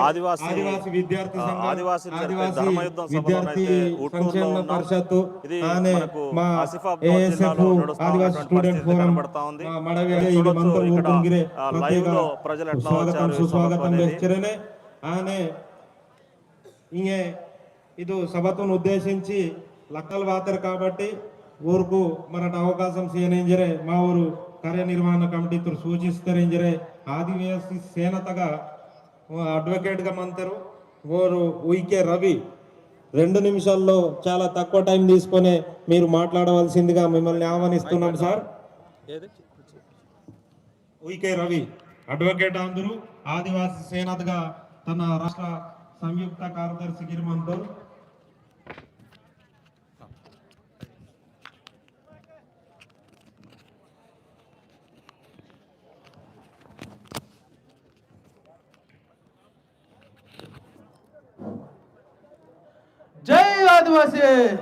ఆదివాసి- విద్యార్థి ఆదివాసి ధర్మయుద్ధం విద్యార్థి సంక్షేమ. పరిషత్తు ఇది మనకు ఆసిఫాబాద్ జిల్లాలో పరిస్థితి కనబడతా ఉంది. చూడొచ్చు ఇక్కడ, లైవ్లో ప్రజలు ఎట్లా వచ్చారు సుస్వాగతం ఆనే ఇంగే కాబట్టి ఊరుకు మనకు అవకాశం చేయనింజరే మా ఊరు కార్యనిర్వహణ కమిటీతో సూచిస్తారింజరే ఆదివాసి సేనతగా అడ్వకేట్గా మంతారు. ఓరు ఉయికే రవి రెండు నిమిషాల్లో చాలా తక్కువ టైం తీసుకొని మీరు మాట్లాడవలసిందిగా మిమ్మల్ని ఆహ్వానిస్తున్నాం సార్. ఉయికే రవి అడ్వకేట్ అందరూ ఆదివాసి సేనతగా తన రాష్ట్ర సంయుక్త కార్యదర్శి గిరిమంతర్ జై ఆదివాసి.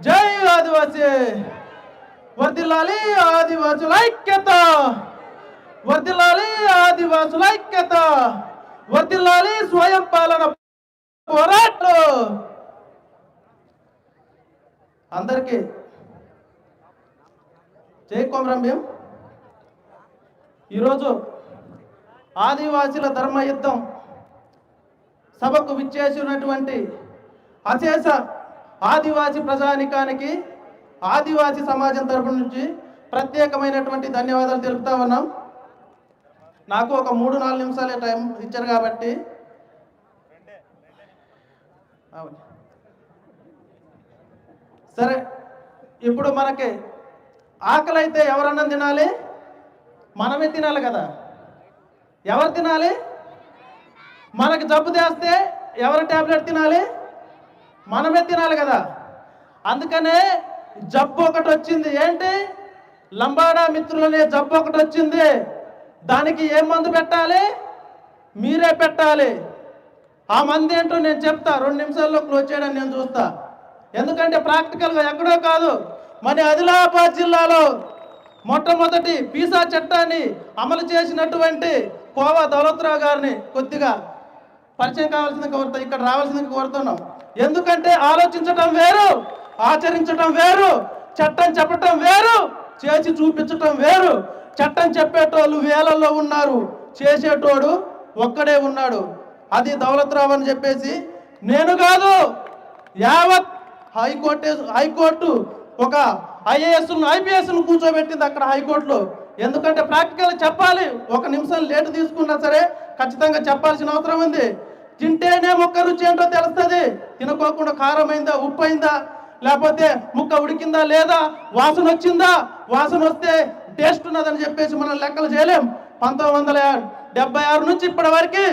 జై ఆదివాసి. వర్దిల్లాలి ఆదివాసుల ఐక్యత వర్దిల్లాలి ఆదివాసుల ఐక్యత వర్దిల్లాలి స్వయం పాలన పోరాటం. అందరికీ జై కొమరంభీం. ఈరోజు ఆదివాసీల ధర్మ యుద్ధం సభకు విచ్చేసినటువంటి అశేష ఆదివాసి ప్రజానికానికి ఆదివాసి సమాజం తరపు నుంచి ప్రత్యేకమైనటువంటి ధన్యవాదాలు తెలుపుతా ఉన్నాం. నాకు ఒక మూడు నాలుగు నిమిషాలే టైం ఇచ్చారు కాబట్టి. అవును. సరే ఇప్పుడు మనకి ఆకలి అయితే ఎవరన్నా తినాలి? మనమే తినాలి కదా. ఎవరు తినాలి? మనకి జబ్బు చేస్తే ఎవరు టాబ్లెట్ తినాలి? మనమే తినాలి కదా. అందుకనే జబ్బు ఒకటి వచ్చింది. ఏంటి? లంబాడా మిత్రులనే జబ్బు ఒకటి వచ్చింది. దానికి ఏం మందు పెట్టాలి? మీరే పెట్టాలి. ఆ మంది ఏంటో నేను చెప్తా. రెండు నిమిషాల్లో క్లోజ్ చేయడానికి నేను చూస్తా. ఎందుకంటే ప్రాక్టికల్గా ఎక్కడో కాదు. మన ఆదిలాబాద్ జిల్లాలో మొట్టమొదటి పీసా చట్టాన్ని అమలు చేసినటువంటి కోవా దౌలత్రావు గారిని కొద్దిగా పరిచయం కావాల్సింది కోరుతా ఇక్కడ రావాల్సింది కోరుతున్నాం ఎందుకంటే ఆలోచించటం వేరు ఆచరించటం వేరు చట్టం చెప్పటం వేరు చేసి చూపించటం వేరు. చట్టం చెప్పేటోళ్ళు వేలల్లో ఉన్నారు చేసేటోడు ఒక్కడే ఉన్నాడు. అది దౌలత్రావు అని చెప్పేసి నేను కాదు యావత్ హైకోర్టు హైకోర్టు ఒక ఐఏఎస్ను ఐపీఎస్ను కూర్చోబెట్టింది అక్కడ హైకోర్టులో. ఎందుకంటే ప్రాక్టికల్ చెప్పాలి. ఒక నిమిషం లేట్ తీసుకున్నా సరే ఖచ్చితంగా చెప్పాల్సిన అవసరం ఉంది. తింటేనే ముక్క రుచి ఏంటో తెలుస్తుంది. తినకోకుండా కారం అయిందా ఉప్పు అయిందా లేకపోతే ముక్క ఉడికిందా లేదా వాసన వచ్చిందా వాసన వస్తే టేస్ట్ ఉన్నదని చెప్పేసి మనం లెక్కలు చేయలేం. పంతొమ్మిది వందల డెబ్బై ఆరు నుంచి ఇప్పటి వరకు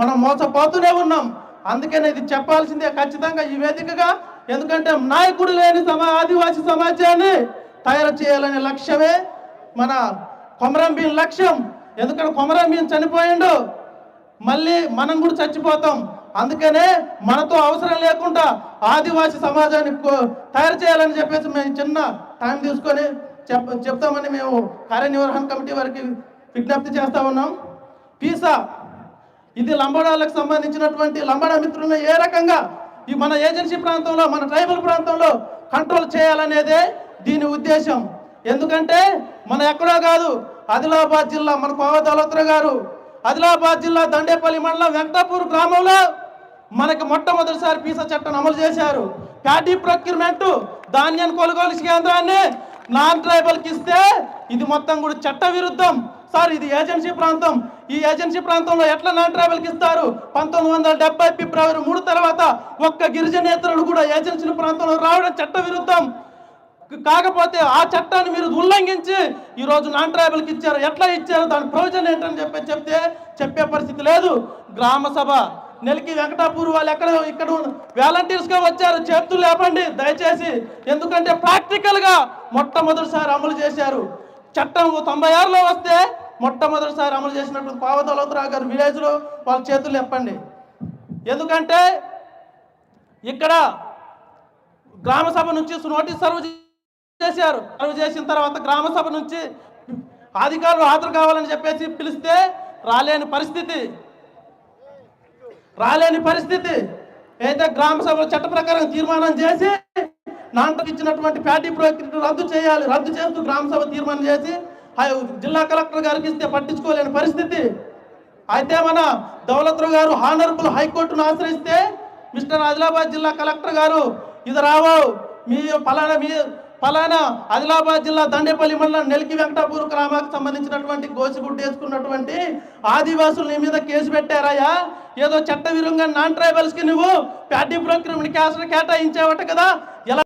మనం మోసపోతూనే ఉన్నాం. అందుకనే ఇది చెప్పాల్సిందే ఖచ్చితంగా ఈ వేదికగా. ఎందుకంటే నాయకుడు లేని సమా ఆదివాసి సమాజాన్ని తయారు చేయాలనే లక్ష్యమే మన కొమరంభీం లక్ష్యం. ఎందుకంటే కొమరంభీం చనిపోయిండు. మళ్ళీ మనం కూడా చచ్చిపోతాం. అందుకనే మనతో అవసరం లేకుండా ఆదివాసీ సమాజాన్ని తయారు చేయాలని చెప్పేసి మేము చిన్న టైం తీసుకొని చెప్ చెప్తామని మేము కార్యనిర్వహణ కమిటీ వారికి విజ్ఞప్తి చేస్తా ఉన్నాం. పీసా ఇది లంబాడాలకు సంబంధించినటువంటి లంబాడా మిత్రులను ఏ రకంగా ఈ మన ఏజెన్సీ ప్రాంతంలో మన ట్రైబల్ ప్రాంతంలో కంట్రోల్ చేయాలనేదే దీని ఉద్దేశం. ఎందుకంటే మన ఎక్కడో కాదు. ఆదిలాబాద్ జిల్లా మన కోవ దళోత్ర గారు. ఆదిలాబాద్ జిల్లా దండేపల్లి మండలం వెంకటాపూర్ గ్రామంలో మనకి మొట్టమొదటిసారి పీసా చట్టం అమలు చేశారు. ప్యాటీ ప్రొక్యూర్మెంట్ ధాన్యం కొనుగోలు కేంద్రాన్ని నాన్ ట్రైబల్కి ఇస్తే ఇది మొత్తం కూడా చట్ట విరుద్ధం. సార్ ఇది ఏజెన్సీ ప్రాంతం. ఈ ఏజెన్సీ ప్రాంతంలో ఎట్లా నాన్ ట్రైబల్కి ఇస్తారు? పంతొమ్మిది వందల డెబ్బై ఫిబ్రవరి మూడు తర్వాత ఒక్క గిరిజనేతరులు కూడా ఏజెన్సీ ప్రాంతంలో రావడం చట్ట విరుద్ధం. కాకపోతే ఆ చట్టాన్ని మీరు ఉల్లంఘించి ఈరోజు నాన్ ట్రైబల్కి ఇచ్చారు. ఎట్లా ఇచ్చారు? దాని ప్రయోజనం ఏంటని చెప్పి చెప్తే చెప్పే పరిస్థితి లేదు. గ్రామ సభ. నెలకి వెంకటాపూర్ వాళ్ళు ఎక్కడ ఇక్కడ వాలంటీర్స్గా వచ్చారు. చేతులు లేపండి దయచేసి. ఎందుకంటే ప్రాక్టికల్గా మొట్టమొదటిసారి అమలు చేశారు. చట్టం తొంభై ఆరులో వస్తే మొట్టమొదటిసారి అమలు చేసినట్టు పావదలోతరావు గారు విలేజ్లో వాళ్ళ చేతులు లేపండి. ఎందుకంటే ఇక్కడ గ్రామ సభ నుంచి నోటీస్ సర్వ్ చేశారు. సర్వ్ చేసిన తర్వాత గ్రామ సభ నుంచి అధికారులు హాజరు కావాలని చెప్పేసి పిలిస్తే రాలేని పరిస్థితి. రాలేని పరిస్థితి. అయితే గ్రామ సభలో చట్ట ప్రకారం తీర్మానం చేసి నాంటకు ఇచ్చినటువంటి ప్యాటీ ప్రక్రియను రద్దు చేయాలి. రద్దు చేస్తూ గ్రామ సభ తీర్మానం చేసి ఆ జిల్లా కలెక్టర్ గారికి ఇస్తే పట్టించుకోలేని పరిస్థితి. అయితే మన దౌలత్రు గారు హానరబుల్ హైకోర్టును ఆశ్రయిస్తే మిస్టర్ ఆదిలాబాద్ జిల్లా కలెక్టర్ గారు ఇది రావు. మీ ఫలానా మీ ఫలానా ఆదిలాబాద్ జిల్లా దండేపల్లి మండలం నెల్కి వెంకటాపూర్ గ్రామానికి సంబంధించినటువంటి గోసిగుడ్డు వేసుకున్నటువంటి ఆదివాసులు నీ మీద కేసు పెట్టారయ్యా? ఏదో చట్టవిరుంగా నాన్ ట్రైబల్స్కి నువ్వు ప్యాటీ ప్రోగ్రామ్ కేటాయించావట కదా? ఎలా